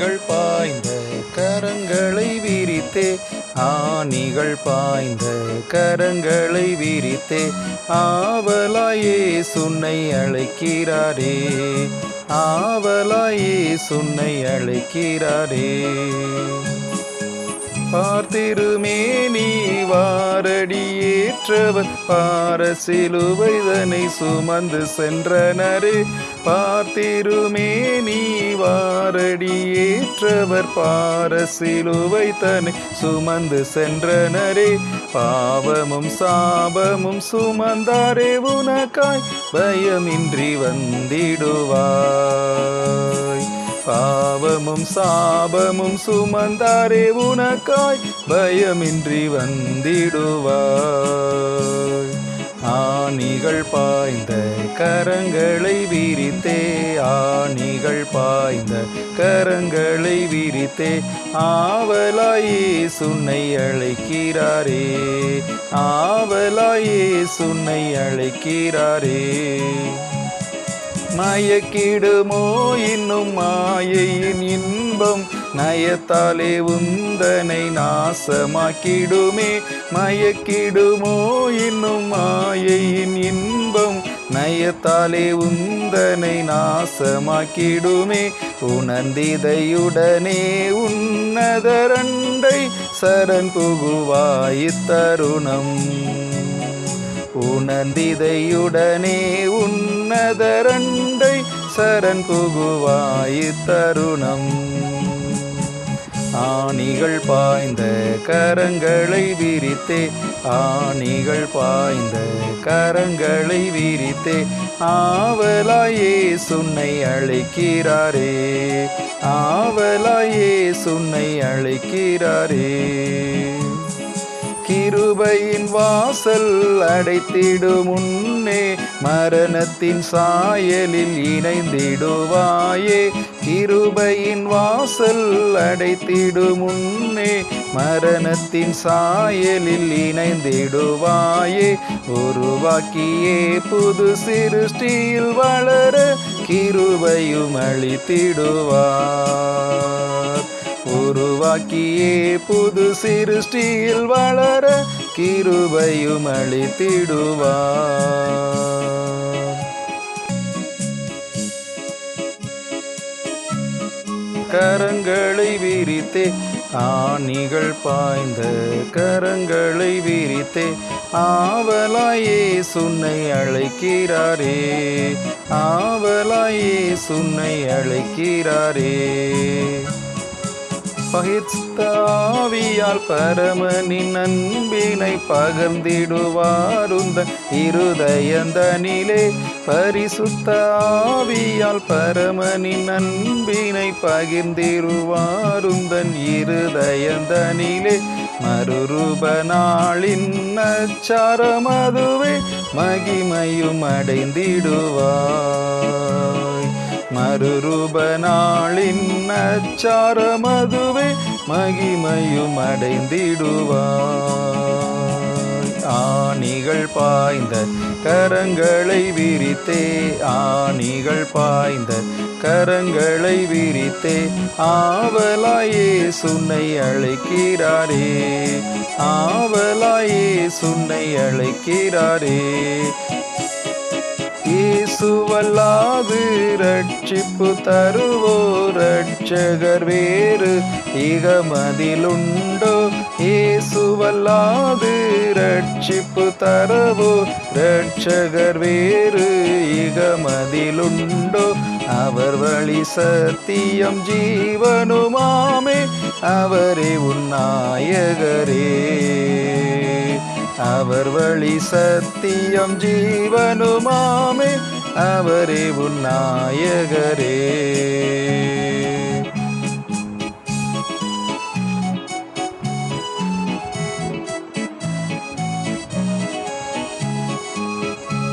ஆணிகள் பாய்ந்த கரங்களை விரித்தே ஆணிகள் பாய்ந்த கரங்களை விரித்தே ஆவலாயே சுன்னை அழைக்கிறாரே ஆவலாயே சுன்னை அழைக்கிறாரே. பார்த்திருமே பார்த்திருமேனி வாரடியேற்றவர். பாரசிலுவைதனை சுமந்து சென்றனரே. பார்த்திருமேனி வாரடியேற்றவர். பாரசிலுவைதனை சுமந்து சென்றனரே. பாவமும் சாபமும் சுமந்தாரே உனக்காய். பயமின்றி வந்திடுவார். பாவமும் சாபமும் சுமந்தாரே உனக்காய் பயமின்றி வந்திடுவாய். ஆணிகள் பாய்ந்த கரங்களை விரித்தே ஆணிகள் பாய்ந்த கரங்களை விரித்தே ஆவலாயே சுன்னை அழைக்கிறாரே ஆவலாயே சுன்னை அழைக்கிறாரே. மயக்கிடுமோ இன்னும் மாயையின் இன்பம்? நயத்தாலே உந்தனை நாசமாக்கிடுமே. மயக்கிடுமோ இன்னும் மாயையின் இன்பம்? நயத்தாலே உந்தனை நாசமாக்கிடுமே. உணர்ந்திதையுடனே உன்னதரண்டை சரண் புகுவாயித்தருணம். தருணம் உணர்ந்திதையுடனே உன்னதரண்டை சரண் புகுவாயு தருணம். ஆணிகள் பாய்ந்த கரங்களை விரித்தே ஆணிகள் பாய்ந்த கரங்களை விரித்தே ஆவலாயே சுன்னை அழைக்கிறாரே ஆவலாயே சுன்னை அழைக்கிறாரே. கிருபையின் வாசல் அடைத்திடும் முன்னே மரணத்தின் சாயலில் இணைந்திடுவாயே. கிருபையின் வாசல் அடைத்திடும் முன்னே மரணத்தின் சாயலில் இணைந்திடுவாயே. உருவாக்கியே புது சிருஷ்டியில் வளர கிருபையும் அளித்திடுவார். உருவாக்கியே புது சிருஷ்டியில் வளர கிருபையும் அளித்திடுவார். கரங்களை விரித்தே ஆணிகள் பாய்ந்த கரங்களை விரித்தே ஆவலாயே சுன்னை அழைக்கிறாரே ஆவலாயே சுன்னை அழைக்கிறாரே. பகிர்த்தாவியால் பரமனின் அன்பினை பகர்ந்திடுவாருந்த இருதயந்தனிலே பரிசுத்தாவியால் பரமனின் அன்பினை பகிர்ந்திருவாருந்தன் இருதயந்தனிலே மறுரூப நாளின் நச்சாரமதுவே மகிமையும் அடைந்திடுவார் மறுரூப நாளின் நச்சாரமதுவே மகிமையும் அடைந்திடுவாய் ஆணிகள் பாய்ந்த கரங்களை விரித்தே ஆணிகள் பாய்ந்த கரங்களை விரித்தே ஆவலாயே சுன்னை அழைக்கிறாரே ஆவலாயே சுன்னை அழைக்கிறாரே. ஏசுவல்லா இயேசுவல்லாது ரட்சிப்பு தருவோ ரட்சகர் வேறு. இகமதிலுண்டோ இயேசுவல்லாது ரட்சிப்பு தரவோ ரட்சகர் வேறு. இகமதிலுண்டோ அவர் வழி சத்தியம் ஜீவனுமாமே. அவரே உன்னாயகரே அவர் வழி சத்தியம் ஜீவனுமாமே. அவரே உன் நாயகரே.